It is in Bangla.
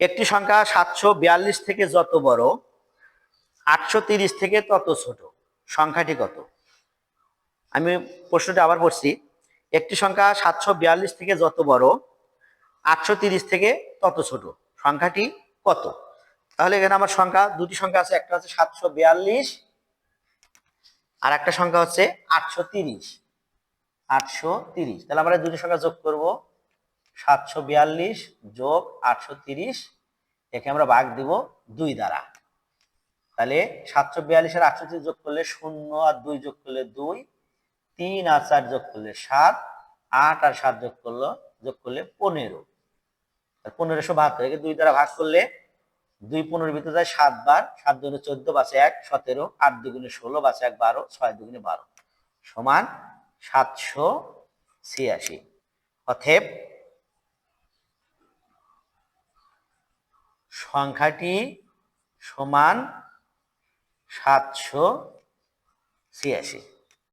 একটি সংখ্যা সাতশো বিয়াল্লিশ থেকে যত বড়, আটশো তিরিশ থেকে তত ছোট। সংখ্যাটি কত? আমি প্রশ্নটা আবার পড়ছি একটি সংখ্যা সাতশো বিয়াল্লিশ থেকে যত বড়, আটশো তিরিশ থেকে তত ছোট। সংখ্যাটি কত? তাহলে এখানে আমার সংখ্যা, দুটি সংখ্যা আছে, একটা হচ্ছে সাতশো বিয়াল্লিশ, আর একটা সংখ্যা হচ্ছে আটশো তিরিশ। আটশো তিরিশ। তাহলে আমরা দুটি সংখ্যা যোগ করব। সাতশো বিয়াল্লিশ যোগ আটশো তিরিশ, একে আমরা ভাগ দিব দুই দ্বারা। তাহলে সাতশো বিয়াল্লিশ আর আটশো যোগ করলে শূন্য আর দুই যোগ করলে দুই, তিন আর চার যোগ করলে সাত, আট আর সাত যোগ করল, যোগ করলে পনেরো। পনেরোশো বাহাত্তর, একে দুই দ্বারা ভাগ করলে দুই পনেরো ভিতরে যায় সাত বার, সাত দুগুণে চোদ্দ বাসে এক, সতেরো, আট দুগুণে ষোলো বাসে এক, বারো, ছয় দুগুণে বারো। সমান সাতশো ছিয়াশি। অথেব সংখ্যাটি সমান সাতশো ছিয়াশি।